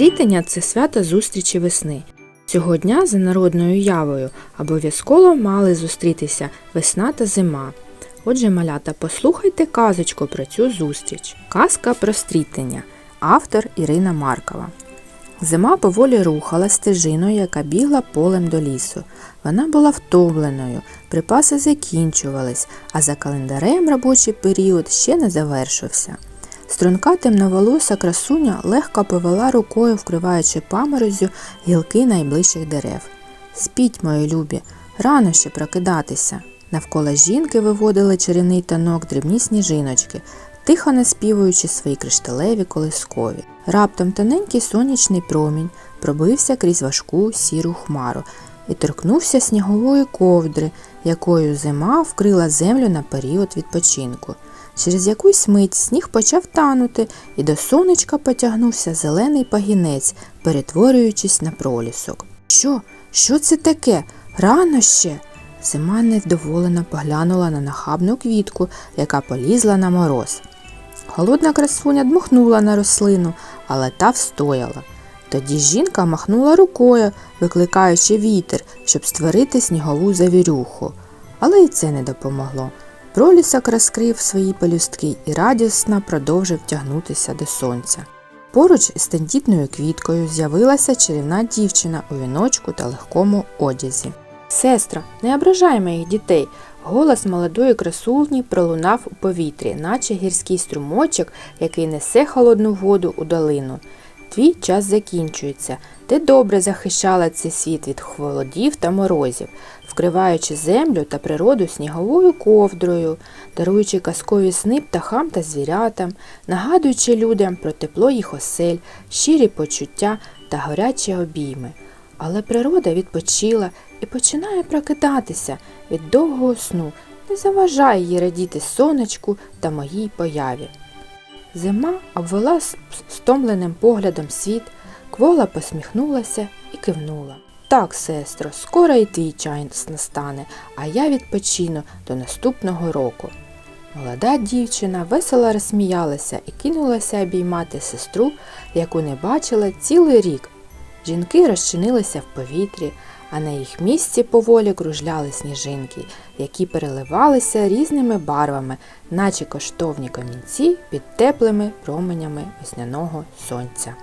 Стрітення це свято зустрічі весни. Цього дня за народною явою обов'язково мали зустрітися весна та зима. Отже, малята, послухайте казочку про цю зустріч. Казка про стрітення. Автор Ірина Маркова. Зима поволі рухала стежиною, яка бігла полем до лісу. Вона була втомленою, припаси закінчувались, а за календарем робочий період ще не завершився. Струнка темноволоса красуня легко повела рукою, вкриваючи паморозю гілки найближчих дерев. Спіть, мої любі, рано ще прокидатися. Навколо жінки виводили чарівний танок дрібні сніжиночки, тихо наспівуючи свої кришталеві колискові. Раптом тоненький сонячний промінь пробився крізь важку сіру хмару і торкнувся снігової ковдри, якою зима вкрила землю на період відпочинку. Через якусь мить сніг почав танути, і до сонечка потягнувся зелений пагінець, перетворюючись на пролісок. Що? Що це таке? Рано ще. Зима невдоволено поглянула на нахабну квітку, яка полізла на мороз. Холодна красуня дмухнула на рослину, але та встояла. Тоді жінка махнула рукою, викликаючи вітер, щоб створити снігову завірюху. Але й це не допомогло. Пролісок розкрив свої пелюстки і радісно продовжив тягнутися до сонця. Поруч із тендітною квіткою з'явилася чарівна дівчина у віночку та легкому одязі. Сестра, не ображай моїх дітей. Голос молодої красуні пролунав у повітрі, наче гірський струмочок, який несе холодну воду у долину. Твій час закінчується. Ти добре захищала цей світ від холодів та морозів, вкриваючи землю та природу сніговою ковдрою, даруючи казкові сни птахам та звірятам, нагадуючи людям про тепло їх осель, щирі почуття та горячі обійми. Але природа відпочила і починає прокидатися від довгого сну, не заважай їй радіти сонечку та моїй появі. Зима обвела стомленим поглядом світ, квола посміхнулася і кивнула. Так, сестро, скоро і твій час настане, а я відпочину до наступного року. Молода дівчина весело розсміялася і кинулася обіймати сестру, яку не бачила цілий рік. Жінки розчинилися в повітрі, а на їх місці поволі кружляли сніжинки, які переливалися різними барвами, наче коштовні камінці під теплими променями весняного сонця.